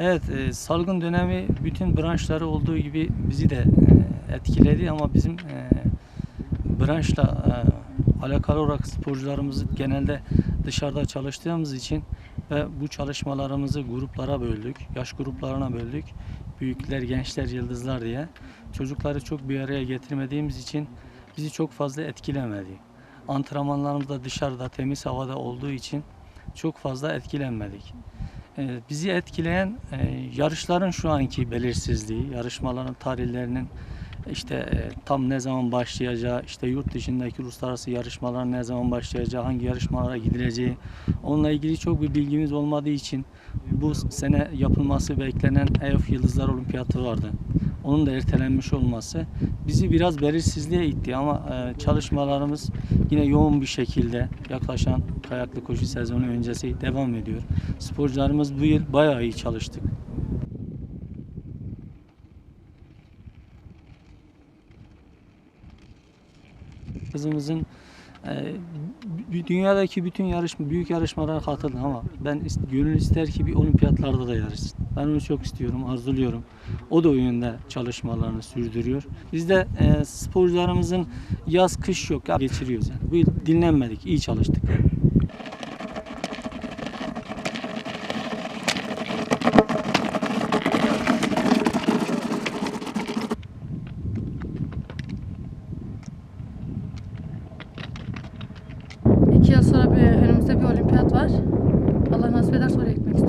Evet, e, salgın dönemi bütün branşları olduğu gibi bizi de e, etkiledi ama bizim e, branşla e, alakalı olarak sporcularımızı genelde dışarıda çalıştığımız için ve bu çalışmalarımızı gruplara böldük, yaş gruplarına böldük. Büyükler, gençler, yıldızlar diye. Çocukları çok bir araya getirmediğimiz için bizi çok fazla etkilemedi. Antrenmanlarımız da dışarıda, temiz havada olduğu için çok fazla etkilenmedik. Ee, Bizi etkileyen e, yarışların şu anki belirsizliği, yarışmaların tarihlerinin işte e, tam ne zaman başlayacağı, işte yurt dışındaki uluslararası yarışmalar ne zaman başlayacağı, hangi yarışmalara gidileceği, onunla ilgili çok bir bilgimiz olmadığı için bu sene yapılması beklenen EOF Yıldızlar Olimpiyatı vardı. Onun da ertelenmiş olması bizi biraz belirsizliğe itti ama e, çalışmalarımız yine yoğun bir şekilde yaklaşan kayaklı koşu sezonu öncesi devam ediyor. Sporcularımız bu yıl bayağı iyi çalıştık. Kızımızın e, dünyadaki bütün yarışma, büyük yarışmalara katıldı ama ben gönül ister ki bir olimpiyatlarda da yarışsın. Ben onu çok istiyorum, arzuluyorum. O da o yönde çalışmalarını sürdürüyor. Biz de e, sporcularımızın yaz kış yok ya geçiriyoruz yani. Bu yıl dinlenmedik, iyi çalıştık. İki yıl sonra bir önümüzde bir olimpiyat var. Allah nasip ederse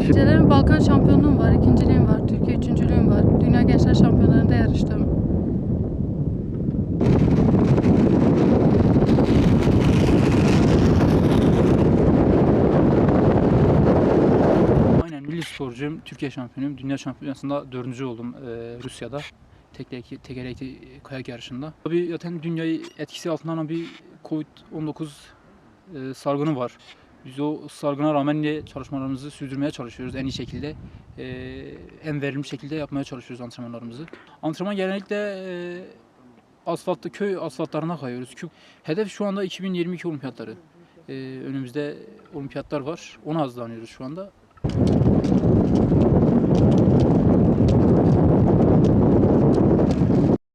Öncelerim Balkan şampiyonluğum var, ikinciliğim var, Türkiye üçüncülüğüm var. Dünya Gençler Şampiyonlarında yarıştım. Aynen milli sporcuyum. Türkiye şampiyonuyum. Dünya şampiyonasında dördüncü oldum e, Rusya'da. Tekerlekli, kayak yarışında. Tabii zaten dünyayı etkisi altında olan bir Covid-19 e, salgını var. Biz o salgına rağmen yine çalışmalarımızı sürdürmeye çalışıyoruz en iyi şekilde. E, en verimli şekilde yapmaya çalışıyoruz antrenmanlarımızı. Antrenman genellikle e, asfaltta, köy asfaltlarına kayıyoruz. Hedef şu anda 2022 olimpiyatları. E, önümüzde olimpiyatlar var. Ona hazırlanıyoruz şu anda.